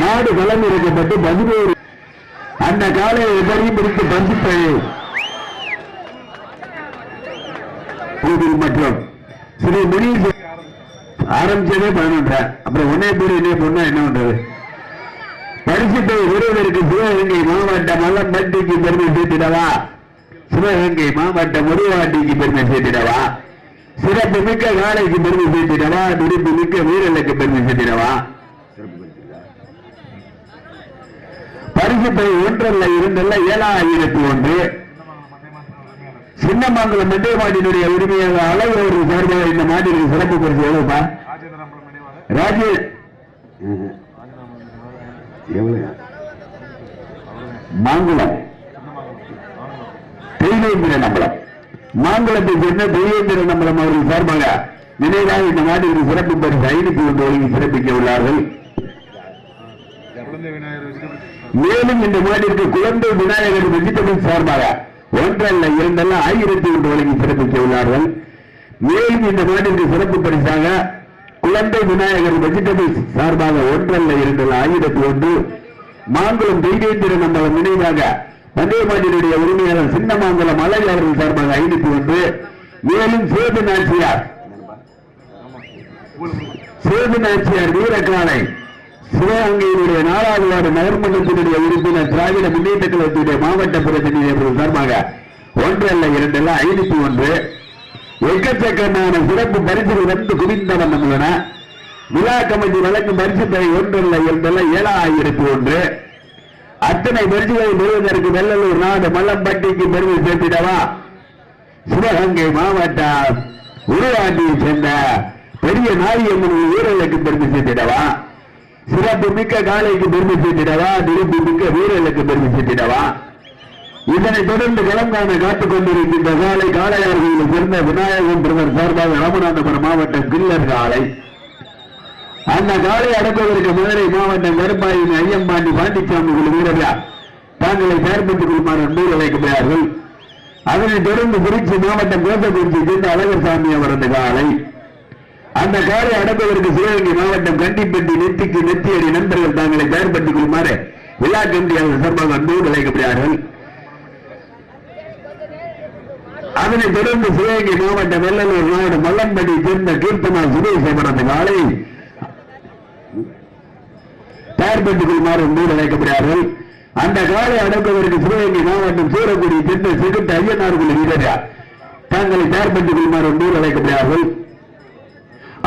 நாடு களம் இருக்கப்பட்டு பதினோரு அந்த காலை எதையும் பிடித்து பந்திப்பை கோவில் மற்றும் ஸ்ரீ முனீஸ் ஆரம்பிச்சதே பதினொன்றரை. அப்புறம் ஒன்னே பேர் என்ன பொண்ணா என்ன பண்றது? பரிசுத்தை விருவதற்கு சிவகங்கை மாவட்ட மல்லம்பட்டிக்கு பெருமை சேர்த்திடவா? சிவகங்கை மாவட்ட முருவாட்டிக்கு பெருமை சேர்த்திடவா? சிறப்பு மிக்க காலைக்கு பெருமை சேர்த்திடவா? துடிப்பு மிக்க வீரலுக்கு பெருமை சேர்த்திடவா? பரிசுத்தை ஒன்றல்ல இருந்தல்ல ஏழாயிரத்தி ஒன்று. சின்னமங்கலம் மெட்டை மாட்டினுடைய உரிமையாக அளவு ஒரு சார்பாக இந்த மாட்டிற்கு சிறப்பு பரிசு எவ்வளவுப்பா? ராஜேந்திரம்பலம் ராஜே எவ்வளவு? மாங்குளம். தெய்வேந்திர நம்பலம் மாங்குளத்தை சேர்ந்த தெய்வேந்திர நம்பலம் அவர்கள் சார்பாக நினைவாக இந்த நாட்டிற்கு சிறப்பு பரிசு ஐநூத்தி ஒன்று வழங்கி சிறப்பிக்க உள்ளார்கள். மேலும் இந்த மாட்டிற்கு குழந்தை விநாயகர் வெஜிடபிள் சார்பாக ஒன்றல்ல இரண்டல்ல ஆயிரத்தி ஒன்று வழங்கி சிறப்பிக்க உள்ளார்கள் மேலும் இந்த மாட்டிற்கு சிறப்பு பரிசாக குழந்தை விநாயகர் வெஜிடபிள் சார்பாக ஒன்றல்ல இரண்டல்ல ஆயிரத்தி ஒன்று மாங்குளம் தெய்வேந்திரன் அம்பலம் நினைவாக வந்தே மாட்டினுடைய உரிமையாளர் சின்னமாங்குளம் அழகு அவர்கள் சார்பாக ஐநூத்தி ஒன்று. மேலும் சேது நாச்சியார் சேது நாச்சியார் வீரக்காலை சிவகங்கையினுடைய நாலாவது வார்டு நகர்மன்றத்தினுடைய உறுப்பினர் திராவிட முன்னேற்ற கழகத்துடைய மாவட்ட பிரதிநிதி அவர்கள் சார்பாக ஒன்று அல்ல இரண்டு அல்ல ஐநூத்தி ஒன்று. எக்கச்சக்கமான சிறப்பு பரிசுகள் வந்து குவிந்தவன் வண்ணம் உள்ளன. விழா கமிட்டி வழங்கும் பரிசு தொகை ஒன்று அல்ல இரண்டு அல்ல ஏழாயிரத்தி ஒன்று. அத்தனை பரிசுகளை பெறுவதற்கு வெள்ளலூர் நாடு மல்லம்பட்டிக்கு பெருமை சேர்த்திடவா? சிவகங்கை மாவட்டம் உருவாண்டியை சேர்ந்த பெரிய நாயம்மன் வீரர்களுக்கு பெருமை சேர்த்திடவா? சிறப்பு மிக்க காலைக்கு பெருமை சேர்த்திடவா? திருப்பி மிக்க வீரர்களுக்கு பெருமை சேர்த்திடவா? இதனைத் தொடர்ந்து கிளம்பான காத்துக் கொண்டிருக்கின்ற காலை காளையார்களில் சேர்ந்த விநாயகம் பிரதர் சார்பாக ராமநாதபுரம் மாவட்டம் கில்லர் காலை அந்த காலை அடக்குவதற்கு மதுரை மாவட்டம் கருப்பாயின் ஐயம்பாண்டி பாண்டிச்சாமி குழு வீரர்கள் தாங்களை செயற்பட்டுக் கொள்ளுமாறு அன்போடு அழைக்கப்படுகிறார்கள். அதனைத் தொடர்ந்து திருச்சி மாவட்டம் கோத்தக்குறிச்சி சேர்ந்த அழகர்சாமி அவரது காலை அந்த காலை அடக்குவதற்கு சிவகங்கை மாவட்டம் கண்டிப்பட்டி நெத்திக்கு நெத்தியடி நண்பர்கள் தாங்களை செயற்பட்டுக் கொள்ளுமாறு விழா கமிட்டியாளர் சார்பாக அன்போடு அழைக்கப்படுகிறார்கள். அதனைத் தொடர்ந்து சிவகங்கை மாவட்டம் வெள்ளலூர் நாடு மல்லம்படி சேர்ந்த கீர்த்தனா சுரேஷ் அவரது காலை தயார்பட்டுக் கொள்ளுமாறு அன்போடு அழைக்கப்படுகிறார்கள். அந்த காலை அடக்குவதற்கு சிவகங்கை மாவட்டம் சூரக்குடி சேர்ந்த செகுட்டு ஐயனார்குடி வீரர் தாங்களை தயார்பட்டுக் கொள்ளுமாறு அன்போடு அழைக்கப்படுகிறார்கள்.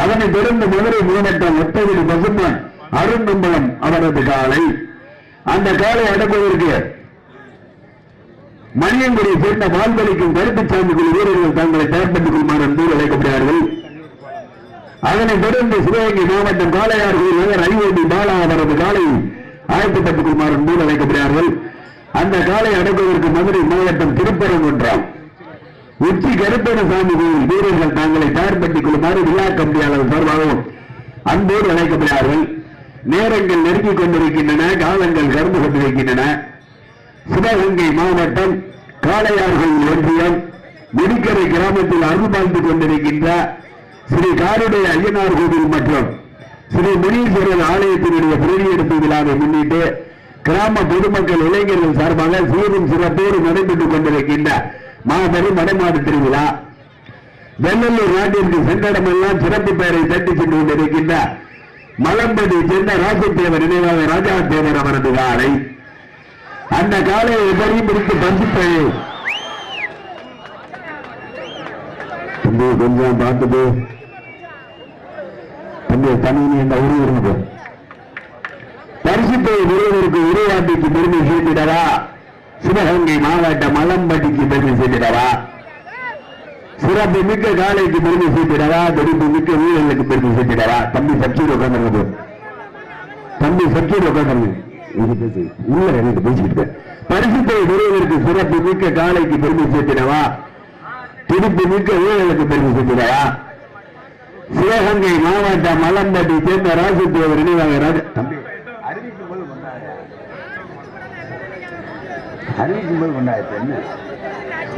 அதனைத் தொடர்ந்து மதுரை மாவட்டம் ஒத்தகிரி பசுமன் அருண்நம்பலம் அவரது காலை. அந்த காலை அடக்குவதற்கு மணியங்குடி சேர்ந்த வாழ்வழிக்கும் கருப்புச்சாமி குழு வீரர்கள் தங்களை தயார்பட்டுக் கொள்ளுமாறு அன்போடு அழைக்கப்படுகிறார்கள். அதனைத் தொடர்ந்து சிவகங்கை மாவட்டம் காளையார்கள் நகர் ஐஓடி பாலா அவரது காலை ஆயத்தப்பட்டுக் கொள்ளுமாறு அன்போடு அழைக்கப்படுகிறார்கள். அந்த காலை அடக்குவதற்கு மதுரை மாவட்டம் திருப்பரங்குன்றம். உச்சி கருப்பணசாமி கோயில் வீரர்கள் தாங்களை தயார்படுத்திக் கொள்ளுமாறு விழா கம்பியாளர் சார்பாகவும் அன்போடு அழைக்கப்படுகிறார்கள். நேரங்கள் நெருங்கிக் கொண்டிருக்கின்றன காலங்கள் கரும்பு கொண்டிருக்கின்றன. சிவகங்கை மாவட்டம் காளையார்கள் ஒன்றியம் முடிக்கரை கிராமத்தில் அருள்பார்த்து கொண்டிருக்கின்ற ஸ்ரீ காருடைய ஐயனார் கோவில் மற்றும் ஸ்ரீ முனீஸ்வரர் ஆலயத்தினுடைய பிரதியெடுப்பு விழாவை முன்னிட்டு கிராம பொதுமக்கள் இளைஞர்கள் சார்பாக சீரும் சிறப்போடு நடைபெற்றுக் கொண்டிருக்கின்ற மாபெரும் வடமாடு திருவிழா. வெள்ளலூர் நாட்டிற்கு சென்றடமெல்லாம் சிறப்பு பெயரை தட்டி சென்று கொண்டிருக்கின்ற மலம்பதி சென்ற ராசத்தேவர் நினைவாக ராஜா தேவர் அவரது காலை அந்த காலை எவரையும் பிடித்து பஞ்சிப்பை கொஞ்சம் பார்த்துட்டு. தம்பி தனி என்ற உருவ இருந்தது? பரிசுத்தை விருவதற்கு உருவாட்டிக்கு பெருமை சேர்த்திடவா? சிவகங்கை மாவட்ட மலம்பட்டிக்கு பெருமை சேர்த்திடவா? சிறப்பு மிக்க காலைக்கு பெருமை சேர்த்திடவா? வெடிப்பு மிக்க ஊழலுக்கு பெருமை சேர்த்திடவா? தம்பி சப்சூர் உட்காந்து தம்பி சப்சூர் உட்காந்துருங்க உள்ள எனக்கு பேசிக்கிட்டு பரிசுத்தை பெறுவதற்கு சிறப்பு மிக்க காலைக்கு பெருமை சேர்த்திடவா? திருப்பி மிக்க ஊழலுக்கு பெருமை சேர்த்திடவா? சிவகங்கை மாவட்ட மலம்பட்டி சேர்ந்த ராசத்தேவர் நினைவாக ராஜ தம்பி அறிவிக்கும் போது கொண்டாடு அறிவிக்கும் போது கொண்டாடு என்ன?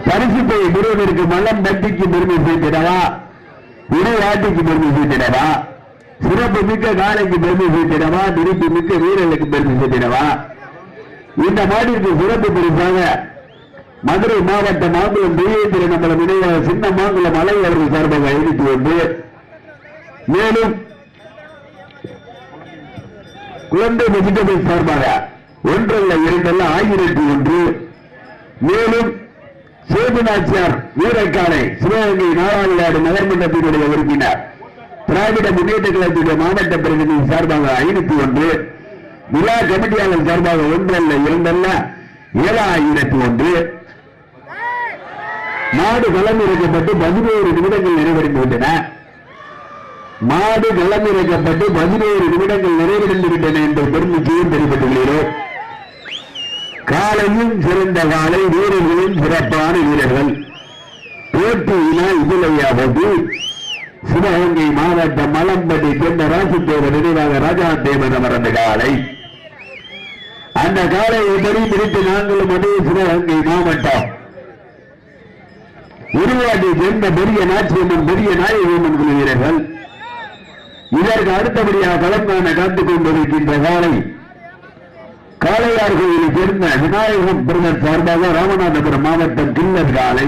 பரிசுத்தை பெறுவதற்கு மலம் நட்டிக்கு பெருமை சேர்த்திடவா? இடையாட்டிக்கு பெருமை சேர்த்திடவா? சிறப்பு மிக்க காலைக்கு பெருமை சேர்த்திடவா? திருப்பி மிக்க வீரர்களுக்கு பெருமை சேர்த்திடவா? இந்த மாட்டிற்கு சிறப்பு பெருசாக மதுரை மாவட்ட மாங்குளம் தெய்வத்திரை நம்மள நினைவாக சின்ன மாங்குளம் அலை அவர்கள் சார்பாக எழுதிட்டு வந்து மேலும் குழந்தை வெஜிடபிள் சார்பாக ஒன்றல்ல இரண்டல்ல ஆயிரத்தி ஒன்று. மேலும் சேதுநாச்சியார் வீரக்காலை சிவகங்கை நாராயணாடு நகர்மன்றத்தினுடைய உறுப்பினர். திராவிட முன்னேற்ற கழகத்துடைய மாவட்ட பிரதிநிதி சார்பாக ஐநூத்தி ஒன்று. விழா கமிட்டியாளர் சார்பாக ஒன்றல்ல இரண்டல்ல ஏழாயிரத்தி ஒன்று. மாடு களமிறக்கப்பட்டு பதினோரு நிமிடங்கள் நிறைவடைந்து விட்டன மாடு களமிறக்கப்பட்டு பதினோரு நிமிடங்கள் நிறைவடைந்து விட்டன என்ற பெருமிச்சையும் தெரிவித்துள்ளீர்கள். காலையும் சிறந்த காலை வீரர்களும் சிறப்பான வீரர்கள். போட்டியினா இதுலையாவது சிவகங்கை மாவட்டம் மலம்பட்டி சென்ற ராசித்தேவர் நினைவாக ராஜா தேவன் அமர்ந்த காலை. அந்த காலை எப்படி பிரித்து நாங்களும் அதே சிவகங்கை மாவட்டம்? உருவாட்டி சேர்ந்த பெரிய நாச்சியம்மன் பெரிய நாயகம்மன் குழு வீரர்கள் இதற்கு அடுத்தபடியாக களங்கான காத்துக் கொண்டிருக்கின்ற காலை காளையார் கோயிலை சேர்ந்த விநாயகம் பிரதர் சார்பாக ராமநாதபுரம் மாவட்டம் கில்லர் காலை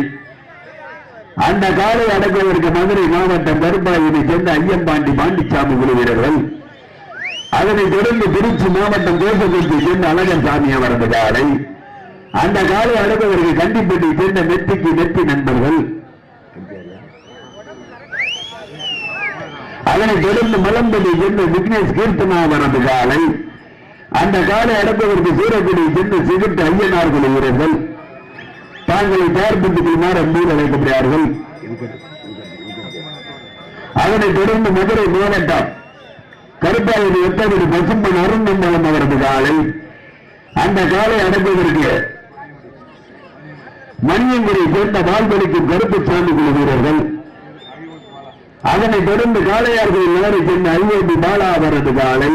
அந்த காலை அடங்குவதற்கு மதுரை மாவட்டம் கருப்பாயினை சேர்ந்த ஐயம்பாண்டி பாண்டிச்சாமி குழு வீரர்கள். அதனைத் தொடர்ந்து திருச்சி மாவட்டம் கோசகுறிச்சி சேர்ந்த அழகர் அவரது காலை அந்த காலை அடங்குவதற்கு கண்டிப்பட்டி சேர்ந்த நெத்திக்கு நெத்தி நண்பர்கள். அதனைத் தொடர்ந்து மலம்படி சேர்ந்த விக்னேஷ் கீர்த்தனா அவரது காலை அந்த காலை அடங்குவதற்கு சூரக்குடி சென்று சிகிட்டு ஐயனார் குழு வீரர்கள். தாங்களை தயார்படுத்திக் கொள்ளுமாறு அழைக்கப்படுகிறார்கள். அதனைத் தொடர்ந்து மதுரை மாவட்டம் கருப்பாவூர் எட்டாவது பசும்பன் அருணம்பலம் அவரது காலை. அந்த காலை அடைப்பதற்கு மணியங்குடி சேர்ந்த வாழ்வழிக்கும் கருப்பு சாமி குழு வீரர்கள். அதனைத் தொடர்ந்து காளையார்கள் நகரை சேர்ந்த ஐஓபி பாலா அவரது காலை.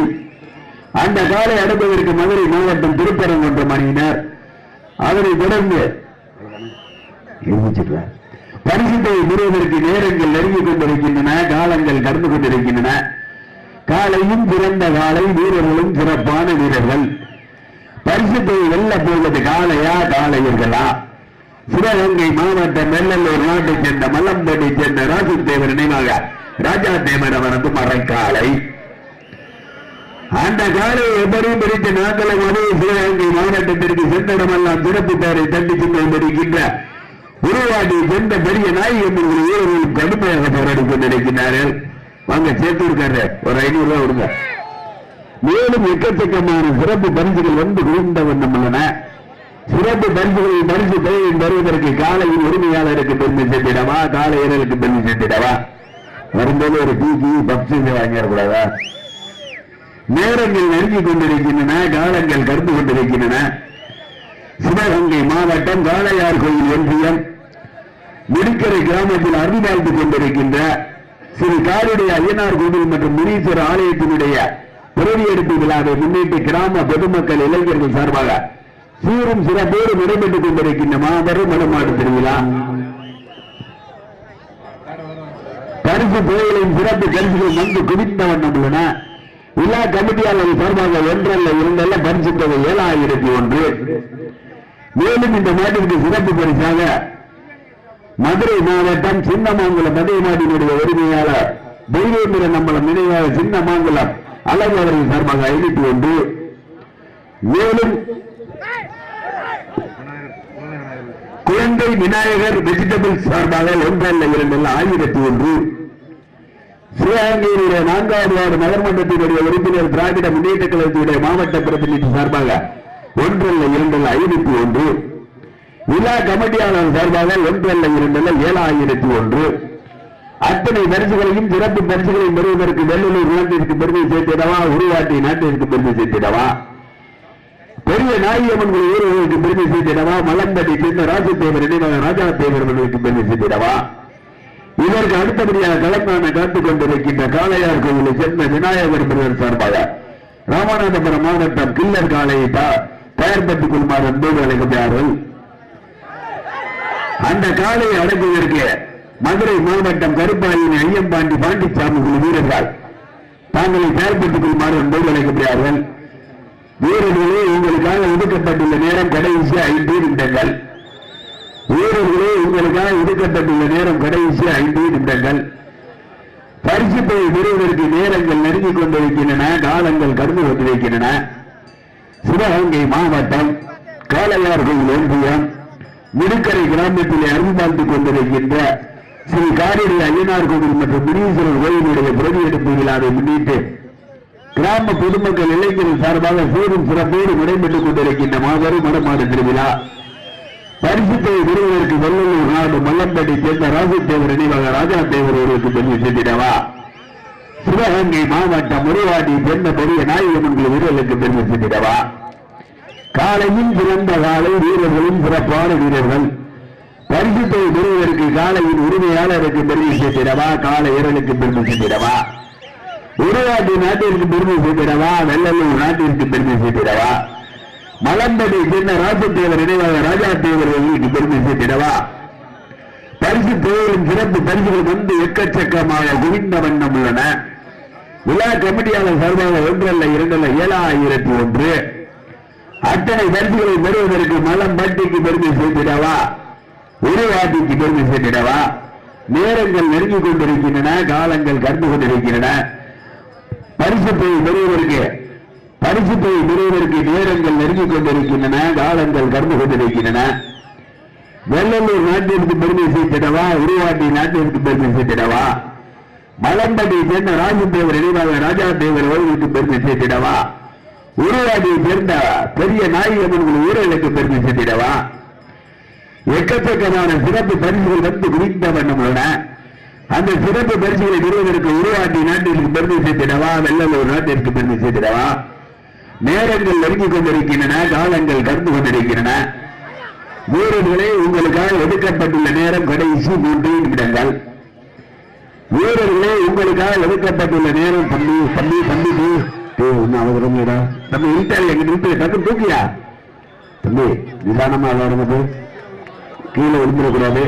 அந்த காலை அடைப்பதற்கு மதுரை மாவட்டம் திருப்பரங்குன்றம் அணியினர் அதனை தொடர்ந்து பரிசுத்தை பெறுவதற்கு நேரங்கள் நெருங்கிக் கொண்டிருக்கின்றன காலங்கள் கடந்து கொண்டிருக்கின்றன. காலையும் சிறந்த காலை வீரர்களும் சிறப்பான வீரர்கள். பரிசுத்தை வெல்ல போவது காலையா காலையர்களா? சிவகங்கை மாவட்டம் வெள்ளலூர் நாட்டைச் சேர்ந்த மல்லம்பட்டி சேர்ந்த ராசுதேவர் நினைவாக ராஜா தேவர் அவரது மறைக்காலை. அந்த காலையை எப்படி பிடித்து நாங்களும் உதவி சிவகங்கை மாவட்டத்திற்கு சென்றடமெல்லாம் சிறப்பு தட்டி சென்று கொண்டிருக்கின்ற உருவாடி சென்ற பெரிய நாய் என்று வீரர்கள் கடுமையாக போராடி கொண்டிருக்கிறார்கள். வாங்க சேர்த்து இருக்காரு ஒரு ஐநூறு ரூபாய் விடுங்க மேலும் எக்கச்சக்கமான சிறப்பு பரிசுகள் வந்து குவிந்த வண்ணம் உள்ளன. சிறப்பு பரிசுகளின் பரிசு தொகையை தருவதற்கு காலையில் உரிமையாளருக்கு பெருமை சேர்த்திடவா? காலையர்களுக்கு பெருமை சேர்த்திடவா? வரும்போது ஒரு டிசி பப்ஸ் வாங்கிடக்கூடாதா? நேரங்கள் நெருங்கிக் கொண்டிருக்கின்றன காலங்கள் கடந்து கொண்டிருக்கின்றன. சிவகங்கை மாவட்டம் காளையார் கோயில் ஒன்றியம் முடிக்கரை கிராமத்தில் அருள்வாழ்ந்து கொண்டிருக்கின்ற ஸ்ரீ காருடைய ஐயனார் கோவில் மற்றும் முனீஸ்வர ஆலயத்தினுடைய பிறவியெடுப்பு விழாவை முன்னிட்டு கிராம பொதுமக்கள் இளைஞர்கள் சார்பாக சீரும் சிறப்போடு நடைபெற்றுக் கொண்டிருக்கின்ற மாபெரும் மலமாடு திருவிழா. பரிசு கோயிலின் சிறப்பு பரிசுகள் வந்து குவித்தவன் வண்ணம் உள்ளன. விழா கமிட்டியாளர்கள் சார்பாக ஒன்றல்ல இரண்டல்ல பரிசு தொகை ஏழாயிரத்தி ஒன்று. மேலும் இந்த நாட்டிற்கு சிறப்பு பரிசாக மதுரை மாவட்டம் சின்னமாங்குளம் மதுரைநாட்டினுடைய உரிமையாளர் தெய்வேந்திர நம்பலம் நினைவாக சின்னமாங்குளம் அழகு அவர்கள் சார்பாக ஐநூத்தி ஒன்று மேலும் குழந்தை விநாயகர் வெஜிடபிள் சார்பாக ஒன்றல்ல இரண்டல்ல ஆயிரத்தி ஒன்று. சிவகங்கையினுடைய நான்காவது வார்டு நகர்மன்றத்தினுடைய உறுப்பினர் திராவிட முன்னேற்ற கழகத்தினுடைய மாவட்ட பிரதிநிதி சார்பாக ஒன்றல்ல இரண்டல்ல ஐநூத்தி ஒன்று. விழா கமிட்டியாளர் சார்பாக ஒன்றல்ல இரண்டல்ல ஏழாயிரத்தி ஒன்று. அத்தனை பரிசுகளையும் சிறப்பு பரிசுகளையும் பெறுவதற்கு வெள்ளலூர் நாட்டிற்கு பெருமை சேர்த்திடவா? உருவாட்டி நாட்டிற்கு பெருமை சேர்த்திடவா? பெரிய நாயம்மன் ஊர்களுக்கு பெருமை சேர்த்திடவா? மலம்பட்டி சேர்ந்த ராஜதேவர் நினைவாக ராஜா தேவர் பெருமை சேர்த்திடவா? இதற்கு அடுத்தபடியாக கலந்தான காத்துக் கொண்டிருக்கின்ற காளையார் கோவிலை சேர்ந்த விநாயகர் பிரதர் சார்பாக ராமநாதபுரம் மாவட்டம் கில்லர் காளையை தா- தயார்படுத்திக் கொள்ளுமாறு அன்போடு அழைக்கிறார்கள் அந்த காளையை அடங்குவதற்கு மதுரை மாவட்டம் கருப்பாயின் ஐயம்பாண்டி பாண்டிச்சாமி குழு வீரர்கள் தாங்களை செயல்பட்டுக் கொள்ளுமாறு அன்போடு அழைக்கப்படுகிறார்கள் வீரர்களே உங்களுக்காக ஒதுக்கப்பட்டுள்ள நேரம் கடைசி ஐந்து நிமிடங்கள். வீரர்களே உங்களுக்காக ஒதுக்கப்பட்டுள்ள நேரம் கடைசி ஐந்து நிமிடங்கள். பரிசு பரிசுத்தை பெறுவதற்கு நேரங்கள் நெருங்கிக் கொண்டிருக்கின்றன காலங்கள் கடந்து கொண்டிருக்கின்றன சிவகங்கை மாவட்டம் காளையார் கோயில் ஒன்றியம் முடுக்கரை கிராமத்தில் அருள் பார்த்துக் கொண்டிருக்கின்ற ஸ்ரீ காரிடி ஐயனார் கோவில் மற்றும் முனீஸ்வரர் கோயிலுடைய பிரதியெடுப்பு விழாவை முன்னிட்டு கிராம பொதுமக்கள் இளைஞர்கள் சார்பாக சீரும் சிறப்போடு நடைபெற்றுக் கொண்டிருக்கின்ற மாபெரும் மடமாடு திருவிழா. பரிசுத்தை பெறுவதற்கு வெள்ளலூர் நாடு மல்லம்பட்டி சேர்ந்த ராஜதேவர் நினைவாக ராஜா தேவர் ஒருவருக்கு பெருமை சேர்த்திடவா சிவகங்கை மாவட்டம் முறைவாட்டி சேர்ந்த பெரிய நாயகமன்கள் வீரர்களுக்கு பெருமை சேர்த்திடவா காலையும் சிறந்த காலை வீரர்களும் சிறப்பான வீரர்கள். பரிசுத்தை பெறுவதற்கு காலையின் உரிமையாளருக்கு பெருமை சேர்த்திடவா கால இரலுக்கு பெருமை செய்திடவா? உருவாட்டி நாட்டிற்கு பெருமை சேர்த்திடவா வெள்ளலூர் நாட்டிற்கு பெருமை சேர்த்திடவா மலம்படி சென்ற ராஜதேவர் நினைவாக ராஜா தேவர் அவர்களுக்கு பெருமை சேர்த்திடவா பரிசு தேவரின் சிறப்பு பரிசுகள் வந்து எக்கச்சக்கமாக குவிந்த வண்ணம் உள்ளன. விழா கமிட்டியாளர் சார்பாக ஒன்றல்ல இரண்டல்ல ஏழாயிரத்தி ஒன்று. அத்தனை பரிசுகளை பெறுவதற்கு மலம்பட்டிக்கு பெருமை சேர்த்திடவா? உருவாட்டிக்கு பெருமை சேர்த்திடவா? நேரங்கள் நெருங்கிக் கொண்டிருக்கின்றன காலங்கள் கண்டு கொண்டிருக்கின்றன. பரிசு பெறுவதற்கு பரிசுத்தை பெறுவதற்கு நேரங்கள் நெருங்கிக் கொண்டிருக்கின்றன காலங்கள் கடந்து கொண்டிருக்கின்றன. வெள்ளலூர் நாட்டிற்கு பெருமை சேர்த்திடவா? உருவாட்டி நாட்டிற்கு பெருமை சேர்த்திடவா? மலம்படி சேர்ந்த ராஜதேவர் நினைவாக ராஜா தேவர் ஓய்வுக்கு பெருமை சேர்த்திடவா? உருவாட்டியை சேர்ந்த பெரிய நாயகமன் வீரர்களுக்கு பெருமை சேர்த்திடவா? எக்கச்சக்கமான சிறப்பு பரிசுகள் வந்து குவிந்த வண்ணம் அந்த சிறப்பு பரிசுகளை பெறுவதற்கு உருவாட்டி நாட்டிற்கு பெருமை சேர்த்திடவா? வெள்ளலூர் நாட்டிற்கு பெருமை சேர்த்திடவா? நேரங்கள் நெருங்கிக் கொண்டிருக்கின்றன காலங்கள் கடந்து கொண்டிருக்கின்றன. வீரர்களே உங்களுக்காக ஒதுக்கப்பட்டுள்ள நேரம் கடைசி மூன்று நிமிடங்கள். வீரர்களே உங்களுக்காக ஒதுக்கப்பட்டுள்ள நேரம் தம்பி தம்பி தம்பி தூ ஏய், ஒன்னும் அவசரம் இல்லடா தம்பி இருட்டாரு எங்க நிறுத்து டக்கு தூக்கியா? தம்பி நிதானமா விளையாடுங்க கீழே விழுந்துடக்கூடாது.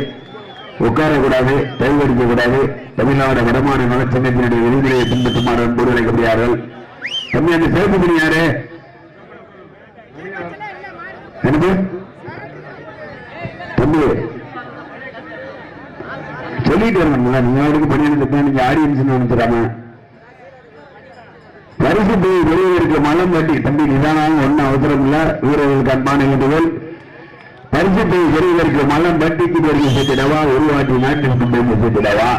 உட்காரக்கூடாது. தைவடிக்க கூடாது தமிழ்நாடு வடமான நலச்சங்கத்தினுடைய விதிமுறையை பின்பற்றுமாறு அன்போடு அழைக்கப்படுகிறார்கள். தம்பி அந்த சிறப்பு பணி யாரு? என்னது? தம்பி சொல்லிட்டு வரணும்ல நீங்க அவருக்கு பணி நீங்க ஆடியன்ஸ் நினைச்சிடாம பரிசு போய் வெளியிருக்கு மலம் வட்டி தம்பி நிதானம் ஒன்னும் அவசரம் இல்ல. வீரர்களுக்கு அன்பான வேண்டுகோள். பரிசு போய் வெளியிருக்கு மலம் பட்டிக்கு பெருமை சேர்த்திடவா? உருவாட்டி நாட்டிற்கு சேர்த்திடவா?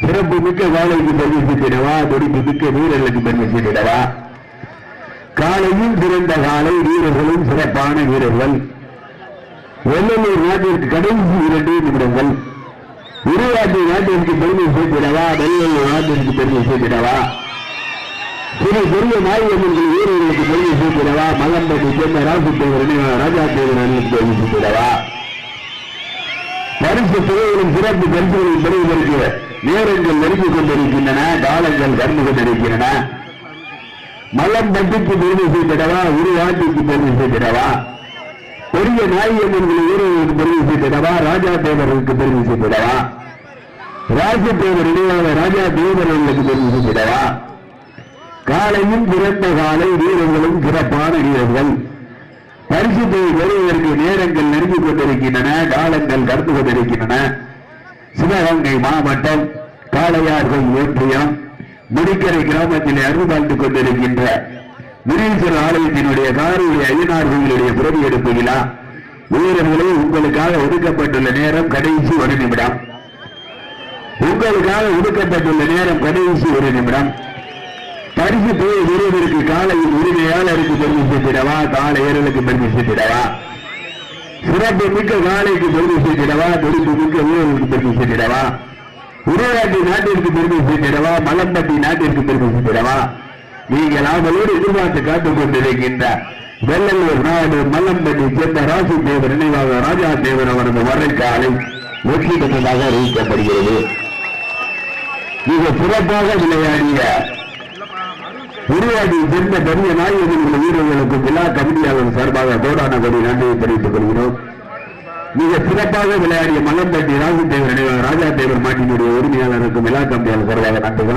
சிறப்பு மிக்க வாழைக்கு பெருமை சேர்த்திடவா? துடிப்பு மிக்க வீரர்களுக்கு பெருமை சேர்த்திடவா? காலையில் சிறந்த காலை வீரர்களும் சிறப்பான வீரர்கள். வெள்ளலூர் நாட்டிற்கு கடைசி இரண்டு நிமிடங்கள். உருவாட்டி நாட்டிற்கு பெருமை சேர்த்திடவா? வெள்ளலூர் நாட்டிற்கு பெருமை சேர்த்திடவா? சிறு பெரிய நாயகர்கள் வீரர்களுக்கு பெருமை சேர்த்திடவா? மலம்பட்டி சேர்ந்த ராசுத்தேவர் ராஜா தேவர் அணிக்கு பெருமை சேர்த்திடவா? பரிசு துறைகளின் சிறப்பு பரிசுகளை பெறுவதற்கு நேரங்கள் நெருங்கிக் கொண்டிருக்கின்றன காலங்கள் கடந்து கொண்டிருக்கின்றன. மலம்பட்டிக்கு பெருமை சேர்த்திடவா? உருவாட்டிக்கு பெருமை செய்திடவா பெரிய நாயகர்கள் வீரர்களுக்கு பெருமை செய்திடவா ராஜா தேவர்களுக்கு பெருமை செய்திடவா ராஜதேவர் இணையாக ராஜா தேவர்களுக்கு பெருமை செய்திடவா காலையும் பிறந்த காலை வீரர்களும் சிறப்பான வீரர்கள். பரிசுத்தை பெறுவதற்கு நேரங்கள் நெருங்கிக் கொண்டிருக்கின்றன காலங்கள் கடந்து கொண்டிருக்கின்றன. சிவகங்கை மாவட்டம் காளையார்கள் ஒன்றியம் முடிக்கரை கிராமத்தில் அருள் வாழ்ந்து கொண்டிருக்கின்ற முனீஸ்வரர் ஆலயத்தினுடைய காரூரி ஐயனார் கோயிலுடைய பிறவி எடுப்பு விழா. வீரர்களே உங்களுக்காக ஒதுக்கப்பட்டுள்ள நேரம் கடைசி ஒரு நிமிடம். உங்களுக்காக ஒதுக்கப்பட்டுள்ள நேரம் கடைசி ஒரு நிமிடம். பரிசு போய் விருதுக்கு காலையில் உரிமையாளருக்கு பெருமை சேர்த்திடவா காலை ஏறலுக்கு பதிவு செய்திடவா? சிறப்பு மிக்க காலைக்கு பெருமை சேர்த்திடவா துடிப்பு மிக்க வீரர்களுக்கு பதிவு சேர்த்திடவா உருவாட்டி நாட்டிற்கு பெருமை சேர்த்திடவா மலம்பட்டி நாட்டிற்கு பெருமை சேர்த்திடவா நீங்கள் அவளோடு எதிர்பார்த்து காத்துக் கொண்டிருக்கின்ற வெள்ளலூர் நாடு மல்லம்பட்டி சேர்ந்த ராசு தேவர் நினைவாக ராஜா தேவர் அவரது வரைக்காலை வெற்றி பெற்றதாக அறிவிக்கப்படுகிறது. மிக சிறப்பாக விளையாடிய உருவாடி சேர்ந்த பெரிய நாயகர்கள் வீரர்களுக்கு விழா கமிட்டியாளர் சார்பாக கோடான கொடி நன்றியை தெரிவித்துக் கொள்கிறோம். மிக சிறப்பாக விளையாடிய மலம்பட்டி ராஜதேவர் நினைவாக ராஜா தேவர் மாட்டினுடைய உரிமையாளருக்கும் விழா கமிட்டியாளர் சார்பாக நன்றிகள்.